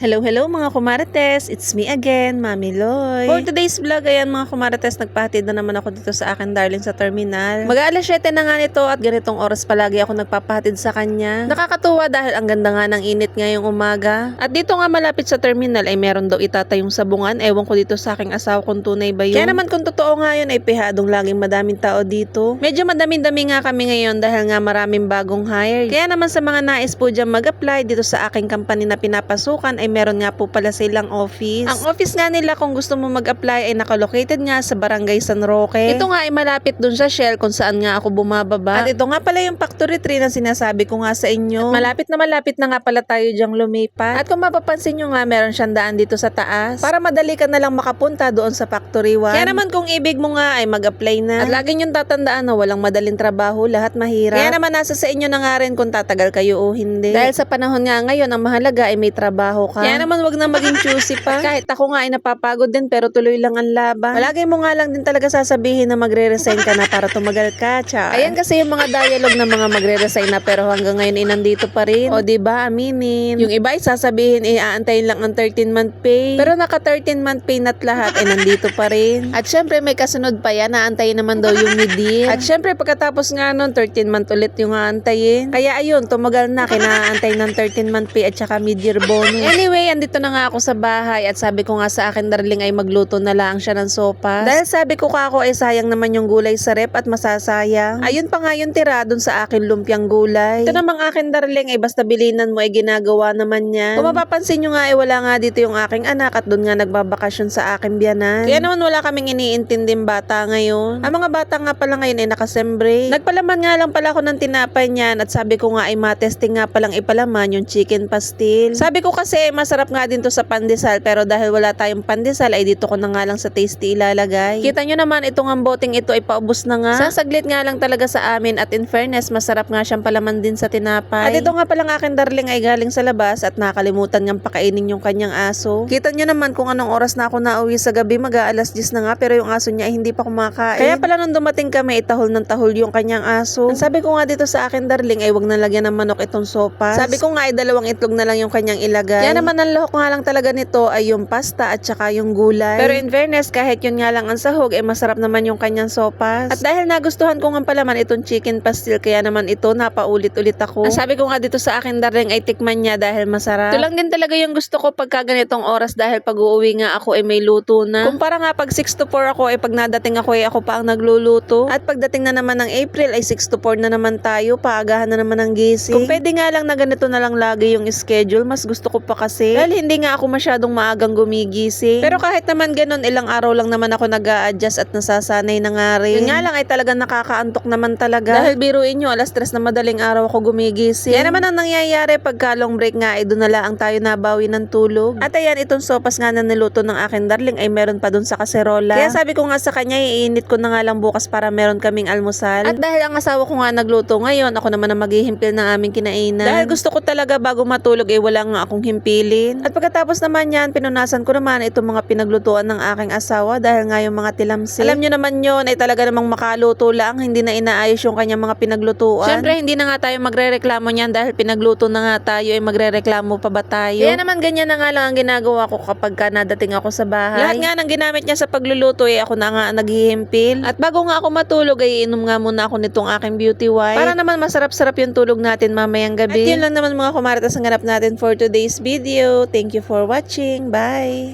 Hello, hello mga kumarates! It's me again, Mami Loy. For today's vlog, ayan mga kumarates, nagpahatid na naman ako dito sa akin darling sa terminal. Mag-aalas 7 na nga nito at ganitong oras palagi ako nagpapahatid sa kanya. Nakakatuwa dahil ang ganda nga ng init ngayong umaga. At dito nga malapit sa terminal ay meron daw itatayong sabungan. Ewan ko dito sa aking asawa kung tunay ba yun. Kaya naman kung totoo nga yun ay pihadong laging madaming tao dito. Medyo madami-dami nga kami ngayon dahil nga maraming bagong hire. Kaya naman sa mga nais po dyan mag-apply dito sa aking company na pinapasukan ay meron nga po pala silang office. Ang office nga nila kung gusto mo mag-apply ay nakalocated nga sa Barangay San Roque. Ito nga ay malapit dun sa Shell kung saan nga ako bumababa. At ito nga pala yung Factory 3 na sinasabi ko nga sa inyo. At malapit na malapit na nga pala tayo dyang lumipat. At kung mapapansin nyo nga meron siyang daan dito sa taas para madali ka na lang makapunta doon sa Factory 1. Kaya naman kung ibig mo nga ay mag-apply na. At lagi nyong tatandaan na walang madaling trabaho, lahat mahirap. Kaya naman nasa sa inyo na nga rin kung tatagal kayo o hindi. Dahil sa panahon nga ngayon, ang mahalaga ay may trabaho ka. Kaya naman wag na maging choosy pa. Kahit ako nga ay napapagod din pero tuloy lang ang laban. Palagi mo nga lang din talaga sasabihin na magre-resign ka na para tumagal ka, cha. Ayan kasi yung mga dialogue ng mga magre-resign na pero hanggang ngayon ay nandito pa rin. O di ba aminin. Yung iba ay sasabihin eh aantayin lang ang 13 month pay. Pero naka 13 month pay na't lahat ay nandito pa rin. At syempre may kasunod pa yan, naantayin naman daw yung mid-year. At syempre pagkatapos nga nun 13 month ulit yung aantayin. Kaya ayun, tumagal na kinaantay ng 13 month pay at saka mid-year bonus. Anyway, andito na nga ako sa bahay at sabi ko nga sa akin darling ay magluto na lang siya ng sopas. Dahil sabi ko ka ako ay sayang naman yung gulay sa rep at masasayang. Ayun pa nga yung tira dun sa akin lumpiang gulay. Ito namang akin darling ay basta bilinan mo ay ginagawa naman niya. Kung mapapansin nyo nga ay wala nga dito yung aking anak at dun nga nagbabakasyon sa aking biyanan. Kaya naman wala kaming iniintinding bata ngayon. Ang mga bata nga pala ngayon ay nakasembray. Nagpalaman nga lang pala ako ng tinapay niyan at sabi ko nga ay matesting nga palang ipalaman yung chicken pastil. Sabi ko kasi masarap nga din to sa pandesal pero dahil wala tayong pandesal ay dito ko na nga lang sa tasty ilalagay. Kita nyo naman itong ang boteng ito ay paubos na nga. Sasaglit nga lang talaga sa amin at in fairness masarap nga siyang palaman din sa tinapay. At ito nga palang aking darling ay galing sa labas at nakalimutan niyang pakainin yung kanyang aso. Kita nyo naman kung anong oras na ako nauwi sa gabi mag-aalas 10 na nga pero yung aso niya ay hindi pa kumakain. Kaya pala nung dumating kami itahol ng tahol yung kanyang aso. Ang sabi ko nga dito sa akin darling ay wag na lagyan ng manok itong sopas. Sabi ko nga ay dalawang itlog na lang yung kanyang ilagay. Kaya naman ang lahok nga lang talaga nito ay yung pasta at saka yung gulay. Pero in fairness kahit yun nga lang ang sahog ay masarap naman yung kanyang sopas. At dahil nagustuhan ko nga pala man itong chicken pastil kaya naman ito napaulit-ulit ako. Ang sabi ko nga dito sa akin darling ay tikman niya dahil masarap. Ito lang din talaga yung gusto ko pagka ganitong oras dahil pag uuwi nga ako ay may luto na. Kumpara nga pag 6 to 4 ako ay pag nadating ako ay ako pa ang nagluluto. At pagdating na naman ng April ay 6 to 4 na naman tayo, paagahan na naman ng gising. Kung pwede nga lang na ganito na lang lagi yung schedule, mas gusto ko pa kasi. Dahil hindi nga ako masyadong maagang gumigising. Pero kahit naman ganun, ilang araw lang naman ako nag adjust at nasasanay na nga rin. Yun nga lang ay talagang nakakaantok naman talaga. Dahil biruin nyo, alas stress na madaling araw ako gumigising. Yan naman ang nangyayari pagka long break nga ay doon na lang tayo nabawi ng tulog. At ayan, itong sopas nga na niluto ng akin darling ay meron pa doon sa kaserola. Kaya sabi ko nga sa kanya, iinit ko na nga lang bukas para meron kaming almusal. At dahil ang asawa ko nga nagluto ngayon, ako naman ang maghihimpil ng aming kinainan. Dahil gusto ko talaga bago matulog ay wala nga akong himpilin. At pagkatapos naman yan, pinunasan ko naman itong mga pinaglutuan ng aking asawa dahil nga yung mga tilamsi. Alam nyo naman yun ay talaga namang makaluto lang, hindi na inaayos yung kanyang mga pinaglutuan. Siyempre, hindi na nga tayo magre-reklamo niyan dahil pinagluto na nga tayo ay magre-reklamo pa ba tayo? Kaya naman ganyan na nga lang ang ginagawa ko kapag ka nadating ako sa bahay. Lahat nga ng ginamit niya sa pagluluto ay ako na nga naghihimpil. At bago nga ako matulog ay inom nga muna ako nitong aking beauty wine. Para naman masarap-sarap yung tulog natin mamayang gabi. At yun lang naman mga kumaritas ang ganap natin for today's video. Thank you for watching. Bye!